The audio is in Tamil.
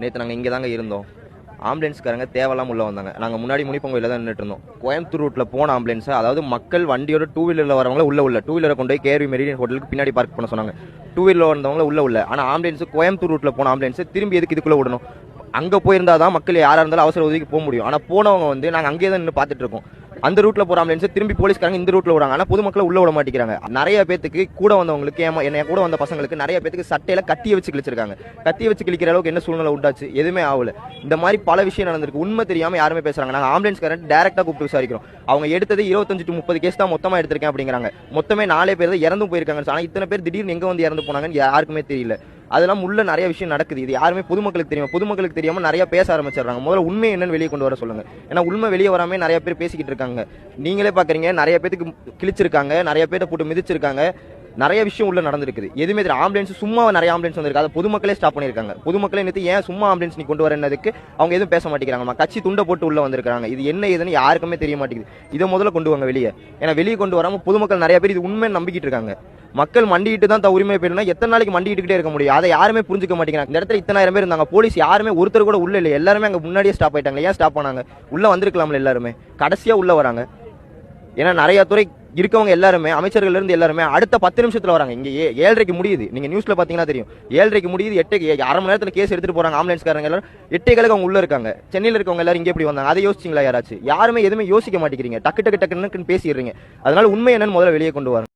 நேற்று நாங்கள் இங்கே தாங்க இருந்தோம். ஆம்புலன்ஸ்காரங்க தேவையில்லாம உள்ளே வந்தாங்க. நாங்கள் முன்னாடி முனிப்பங்கோயில தான் நின்றுட்டு இருந்தோம். கோயம்புத்தூர் ரூட்டில் போன ஆம்புலன்ஸ் அதாவது மக்கள் வண்டியோட டூ வீலரில் வரவங்கள உள்ள உள்ள. டூ வீலரை கொண்டு போய் கேரி மெரிடியன் ஹோட்டலுக்கு பின்னாடி பார்க் பண்ண சொன்னாங்க. டூ வீலரில் வந்தவங்கள உள்ள உள்ள. ஆனால் ஆம்புலன்ஸ் கோயம்புத்தூர் ரூட்டில் போன ஆம்புலன்ஸ் திரும்பி எதுக்கு இதுக்குள்ளே விடணும்? அங்கே போயிருந்தா தான் மக்கள் யாராக இருந்தாலும் அவசர உதவிக்கு போக முடியும். ஆனால் போனவங்க வந்து நாங்கள் அங்கேயே தான் நின்று பார்த்துட்டு இருக்கோம். அந்த ரூட்ல போற ஆம்புலன்ஸ் திரும்பி போலீஸ்காரங்க இந்த ரூட்ல விடுறாங்க ஆனா பொதுமக்களை உள்ள விட மாட்டேங்கிறாங்க. நிறைய பேத்துக்கு கூட வந்தவங்களுக்கு ஏமா என்ன கூட வந்த பசங்களுக்கு நிறைய பேத்துக்கு சட்டையில கத்திய வச்சு கிழிச்சிருக்காங்க. கத்திய வச்சு கிழிக்கிற அளவுக்கு என்ன சூழ்நிலை உண்டாச்சு? எதுவுமே ஆகல. இந்த மாதிரி பல விஷயம் நடந்திருக்கு. உண்மை தெரியாம யாருமே பேசுறாங்க. நாங்க ஆம்புலன்ஸ் கரண்ட் டேரக்டா கூப்பிட்டு விசாரிக்கிறோம். அவங்க எடுத்தது இருபத்தஞ்சு டு முப்பது கேஸ் தான் மொத்தமா எடுத்திருக்கேன் அப்படிங்கிறாங்க. மொத்தமே நாலே பேர் தான் இறந்து போயிருக்காங்க. ஆனா இத்தனை பேர் திடீர்னு எங்க வந்து இறந்து போனாங்கன்னு யாருக்குமே தெரியல. அதெல்லாம் உள்ள நிறைய விஷயம் நடக்குது. இது யாருமே பொதுமக்களுக்கு தெரியும் பொதுமக்களுக்கு தெரியாமல் நிறைய பேச ஆரம்பிச்சிடுறாங்க. முதல்ல உண்மை என்னன்னு வெளியே கொண்டு வர சொல்லுங்க. ஏன்னா உண்மை வெளியே வராமல் நிறைய பேர் பேசிக்கிட்டு இருக்காங்க. நீங்களே பாக்குறீங்க நிறைய பேத்துக்கு கிழிச்சிருக்காங்க நிறைய பேர்ட்ட போட்டு மிதிச்சிருக்காங்க. நிறைய விஷயம் உள்ள நடந்திருக்குது. எதுவுமே தெரியும் ஆம்புலன்ஸ் சும்மா நிறைய ஆம்புலன்ஸ் வந்திருக்கு. அதை பொதுமக்களே ஸ்டாப் பண்ணியிருக்காங்க. பொதுமக்களே நேற்று ஏன் சும்மா ஆம்புலன்ஸ் நீ கொண்டு வரனதுக்கு அவங்க எதுவும் பேச மாட்டேங்கிறாங்க. கட்சி துண்டை போட்டு உள்ள வந்திருக்காங்க இது என்ன ஏதுன்னு யாருக்குமே தெரிய மாட்டேங்குது. இதை முதல்ல கொண்டு வாங்க வெளியே. ஏன்னா வெளியே கொண்டு வராமல் பொதுமக்கள் நிறைய பேர் இது உண்மைன்னு நம்பிக்கிட்டு இருக்காங்க. மக்கள் மண்டிட்டு தான் த உரிமை போயிடுனா எத்தனை நாளைக்கு மண்டிக்கிட்டே இருக்க முடியும்? அதை யாருமே புரிஞ்சுக்க மாட்டேங்கிறாங்க. இந்த இடத்துல இத்தனாயிரம் பேர் இருந்தாங்க. போலீஸ் யாருமே ஒருத்தர் கூட உள்ள இல்லை. எல்லாருமே அங்கே முன்னாடியே ஸ்டாப் ஆயிட்டாங்க. ஏன் ஸ்டாப் பண்ணாங்க உள்ள வந்திருக்கலாம்ல எல்லாருமே. கடைசியா உள்ள வராங்க. ஏன்னா நிறைய துறை இருக்கவங்க எல்லாருமே அமைச்சர்கள் இருந்து எல்லாருமே அடுத்த பத்து நிமிஷத்துல வராங்க. இங்க ஏ- ஏழரைக்கு முடியுது. நீங்க நியூஸ்ல பாத்தீங்கன்னா தெரியும். ஏழரைக்கு முடியுது எட்டு அரை மணி நேரத்துல கேஸ் எடுத்துட்டு போறாங்க. ஆம்புலன்ஸ்காரங்க எல்லாரும். எட்டே காலுக்கு அவங்க உள்ள இருக்காங்க. சென்னையில் இருக்கவங்க எல்லாரும் இங்கே எப்படி வந்தாங்க? அதை யோசிச்சிங்களா யாராச்சும்? யாருமே எதுவுமே யோசிக்க மாட்டேங்கிறீங்க. டக்கு டக்கு டக்குன்னு பேசிடுறீங்க. அதனால உண்மை என்னன்னு முதல்ல வெளியே கொண்டு வரணும்.